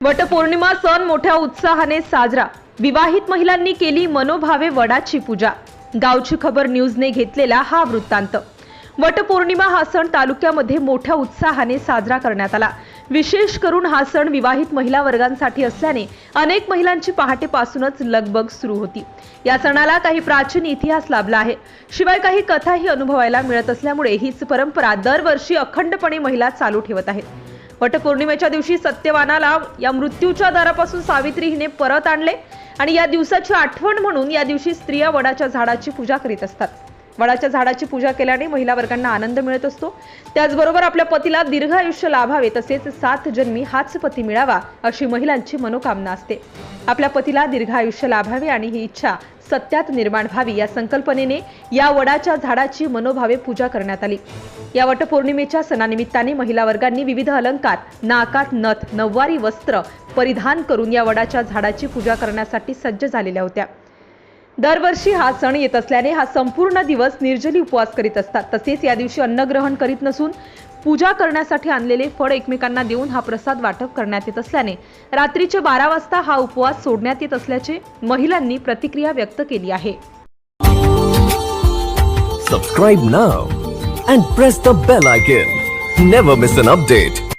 वटपौर्णिमा सण मोठ्या उत्साहाने साजरा. विवाहित महिलांनी केली मनोभावे वडाची पूजा. गावची खबर न्यूजने घेतलेला हा वृत्तांत. वटपौर्णिमा हा सण तालुक्यामध्ये मोठ्या उत्साहाने साजरा करण्यात आला. विशेष करून हा सण विवाहित महिला वर्गांसाठी असल्याने अनेक महिलांची पहाटेपासूनच लगबग सुरू होती. या सणाला काही प्राचीन इतिहास लाभला आहे. शिवाय काही कथाही अनुभवायला मिळत असल्यामुळे हीच परंपरा दरवर्षी अखंडपणे महिला चालू ठेवत आहेत. वटपौर्णिमेच्या दिवशी सत्यवानाला या मृत्यूच्या दारापासून सावित्री हिने परत आणले आणि या दिवसाची आठवण म्हणून या दिवशी स्त्रिया वडाच्या झाडाची पूजा करीत असतात. वडाच्या झाडाची पूजा केल्याने महिला वर्गांना आनंद मिळत असतो. त्याचबरोबर आपल्या पतीला दीर्घ आयुष्य लाभावे तसेच सात जन्मी हाच पती मिळावा अशी महिलांची मनोकामना असते. आपल्या पतीला दीर्घ आयुष्य लाभावे आणि ही इच्छा सत्यात निर्माण व्हावी या संकल्पनेने या वडाच्या झाडाची मनोभावे पूजा करण्यात आली. या वटपौर्णिमेच्या सणानिमित्ताने महिला वर्गांनी विविध अलंकार नाकात नथ नऊवारी वस्त्र परिधान करून या वडाच्या झाडाची पूजा करण्यासाठी सज्ज झालेल्या होत्या. दरवर्षी हा सण येत असल्याने हा संपूर्ण दिवस निर्जली उपवास करीत असतात. तसेच या दिवशी अन्नग्रहण करीत नसून पूजा करण्यासाठी आणलेले फळ एकमेकांना देऊन हा प्रसाद वाटप करण्यात येत असल्याने रात्रीचे बारा वाजता हा उपवास सोडण्यात येत असल्याचे महिलांनी प्रतिक्रिया व्यक्त केली आहे. Subscribe now and press the bell icon never miss an update